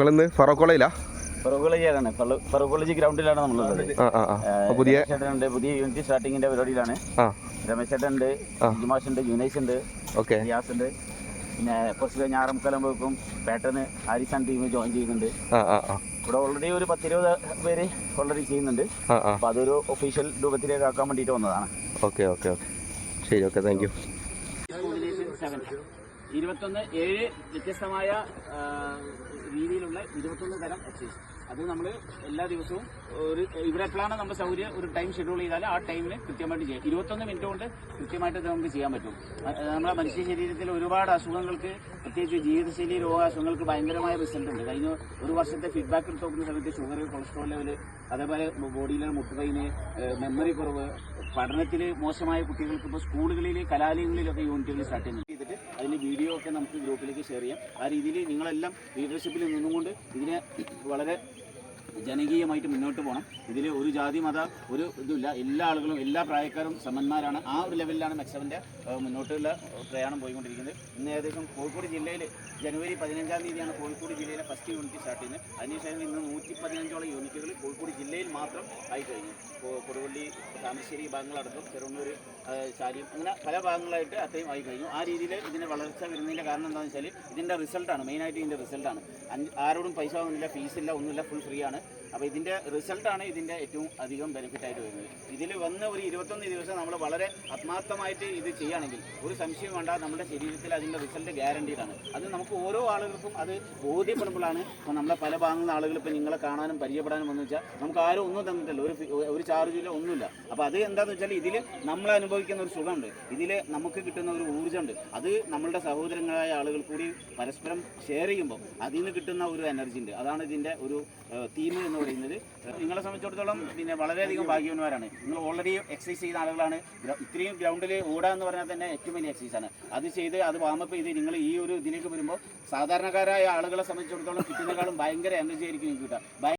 നിങ്ങളിന്ന് ഫറോക്ക് കോളേജിലാ? ഫറൂഖോളജിയാണ് ഫറൂഖോളജി ഗ്രൗണ്ടിലാണ് നമ്മളുള്ളത് പുതിയ ചേട്ടനുണ്ട് പുതിയ യൂണിറ്റ് സ്റ്റാർട്ടിങ്ങിന്റെ പരിപാടിയിലാണ്. രമേശ് ചേട്ടൻ ഉണ്ട് ജിമാഷ് ഉണ്ട് ജുനൈസ് ഉണ്ട് ഓക്കെ. റിയാസ് ഉണ്ട്. പിന്നെ കുറച്ച് കഴിഞ്ഞ ആറമുക്കാലം വെക്കും. പാറ്റേണ് ഹാരിസാൻ ടീം ജോയിൻ ചെയ്യുന്നുണ്ട്. ഇവിടെ ഓൾറെഡി ഒരു പത്തിരുപത് പേര് ഓൾറെഡി ചെയ്യുന്നുണ്ട്. അപ്പോൾ അതൊരു ഒഫീഷ്യൽ രൂപത്തിലേക്ക് ആക്കാൻ വേണ്ടിയിട്ട് വന്നതാണ്. Okay okay okay. ശരി ഓക്കെ. താങ്ക് യു ഇരുപത്തൊന്ന് ഏഴ് വ്യത്യസ്തമായ രീതിയിലുള്ള ഇരുപത്തൊന്ന് തരം എക്സസൈസ് അത് നമ്മൾ എല്ലാ ദിവസവും ഒരു ഇവിടെ എപ്പോഴാണ് നമ്മുടെ സൗകര്യം ഒരു ടൈം ഷെഡ്യൂൾ ചെയ്താൽ ആ ടൈമിൽ കൃത്യമായിട്ട് ചെയ്യാം. ഇരുപത്തൊന്ന് മിനിറ്റ് കൊണ്ട് കൃത്യമായിട്ട് നമുക്ക് ചെയ്യാൻ പറ്റും. നമ്മുടെ മനുഷ്യ ശരീരത്തിൽ ഒരുപാട് അസുഖങ്ങൾക്ക് പ്രത്യേകിച്ച് ജീവിതശൈലി രോഗാസുഖങ്ങൾക്ക് ഭയങ്കരമായ റിസൾട്ട് ഉണ്ട്. കഴിഞ്ഞ ഒരു വർഷത്തെ ഫീഡ്ബാക്ക് എടുത്ത് നോക്കുന്ന സമയത്ത് ഷുഗർ കൊളസ്ട്രോൾ ലെവൽ അതേപോലെ ബോഡിയിലെ മുട്ടുകൈന് മെമ്മറി കുറവ് പഠനത്തിൽ മോശമായ കുട്ടികൾക്ക് ഇപ്പോൾ സ്കൂളുകളിൽ കലാലയങ്ങളിലൊക്കെ യൂണിറ്റുകൾ സ്റ്റാർട്ട് ചെയ്യുന്നുണ്ട്. ചെയ്തിട്ട് അതിന്റെ വീഡിയോ ഒക്കെ നമുക്ക് ഗ്രൂപ്പിലേക്ക് ഷെയർ ചെയ്യാം. ആ രീതിയിൽ നിങ്ങളെല്ലാം ലീഡർഷിപ്പിൽ നിന്നുകൊണ്ട് ഇതിനെ വളരെ ജനകീയമായിട്ട് മുന്നോട്ട് പോകണം ഇതിൽ ഒരു ജാതി മത ഒരു ഇതുമില്ല. എല്ലാ ആളുകളും എല്ലാ പ്രായക്കാരും സമന്മാരാണ്. ആ ഒരു ലെവലിലാണ് മെക്സവന്റെ മുന്നോട്ടുള്ള പ്രയാണം പോയിക്കൊണ്ടിരിക്കുന്നത്. ഇന്ന് ഏകദേശം കോഴിക്കോട് ജില്ലയിൽ ജനുവരി പതിനഞ്ചാം തീയതിയാണ് കോഴിക്കോട് ജില്ലയിലെ ഫസ്റ്റ് യൂണിറ്റ് സ്റ്റാർട്ട് ചെയ്യുന്നത്. അതിനുശേഷം ഇന്ന് നൂറ്റി പതിനഞ്ചോളം യൂണിറ്റുകൾ കോഴിക്കോട് ജില്ലയിൽ മാത്രം ആയി കഴിഞ്ഞു. കൊടുവള്ളി താമരശ്ശേരി ഭാഗങ്ങളടക്കം ചെറുന്നൂർ ചാലിയം അങ്ങനെ പല ഭാഗങ്ങളായിട്ട് അത്രയും ആയി കഴിഞ്ഞു. ആ രീതിയിൽ ഇതിന്റെ വളർച്ച വരുന്നതിന്റെ കാരണം എന്താണെന്ന് വെച്ചാൽ ഇതിന്റെ റിസൾട്ടാണ് മെയിനായിട്ട് ഇതിന്റെ റിസൾട്ടാണ് അഞ്ച് ആരോടും പൈസ ഒന്നുമില്ല ഫീസില്ല ഒന്നുമില്ല ഫുൾ ഫ്രീ ആണ്. അപ്പോൾ ഇതിന്റെ റിസൾട്ടാണ് ഇതിന്റെ ഏറ്റവും അധികം ബെനിഫിറ്റ് ആയിട്ട് വരുന്നത്. ഇതിൽ വന്ന് ഒരു ഇരുപത്തൊന്ന് ദിവസം നമ്മൾ വളരെ ആത്മാർത്ഥമായിട്ട് ഇത് ചെയ്യുകയാണെങ്കിൽ ഒരു സംശയം വേണ്ട നമ്മുടെ ശരീരത്തിൽ അതിന്റെ റിസൾട്ട് ഗ്യാരണ്ടീഡാണ് അത് നമുക്ക് ഓരോ ആളുകൾക്കും അത് ബോധ്യപ്പെടുമ്പോഴാണ് ഇപ്പോൾ നമ്മളെ പല ഭാഗങ്ങളിൽ ആളുകൾ ഇപ്പോൾ നിങ്ങളെ കാണാനും പരിചയപ്പെടാനും വന്നു വെച്ചാൽ നമുക്ക് ആരും ഒന്നും തന്നിട്ടില്ല. ഒരു ഒരു ചാർജില്ല ഒന്നുമില്ല. അപ്പോൾ അത് എന്താണെന്ന് വെച്ചാൽ ഇതിൽ നമ്മൾ അനുഭവിക്കുന്ന ഒരു സുഖമുണ്ട്. ഇതിൽ നമുക്ക് കിട്ടുന്ന ഒരു ഊർജമുണ്ട്. അത് നമ്മളുടെ സഹോദരങ്ങളായ ആളുകൾ കൂടി പരസ്പരം ഷെയർ ചെയ്യുമ്പോൾ അതിൽ നിന്ന് കിട്ടുന്ന ഒരു എനർജി ഉണ്ട്. അതാണ് ഇതിന്റെ ഒരു തീം എന്ന് പറയുന്നത്. നിങ്ങളെ സംബന്ധിച്ചിടത്തോളം പിന്നെ വളരെയധികം ഭാഗ്യവാന്മാരാണ്. നിങ്ങൾ ഓൾറെഡി എക്സസൈസ് ചെയ്ത ആളുകളാണ്. ഇത്രയും ഗ്രൗണ്ടിൽ ഓടുക എന്ന് പറഞ്ഞാൽ തന്നെ ഏറ്റവും വലിയ എക്സസൈസ് ആണ്. അത് ചെയ്ത് അത് വാമപ്പ് ചെയ്ത് നിങ്ങൾ ഈ ഒരു ഇതിലേക്ക് വരുമ്പോൾ സാധാരണക്കാരായ ആളുകളെ സംബന്ധിച്ചിടത്തോളം കിട്ടുന്നതിനേക്കാളും ഭയങ്കര എനർജി ആയിരിക്കും നിങ്ങൾക്ക് കിട്ടുക!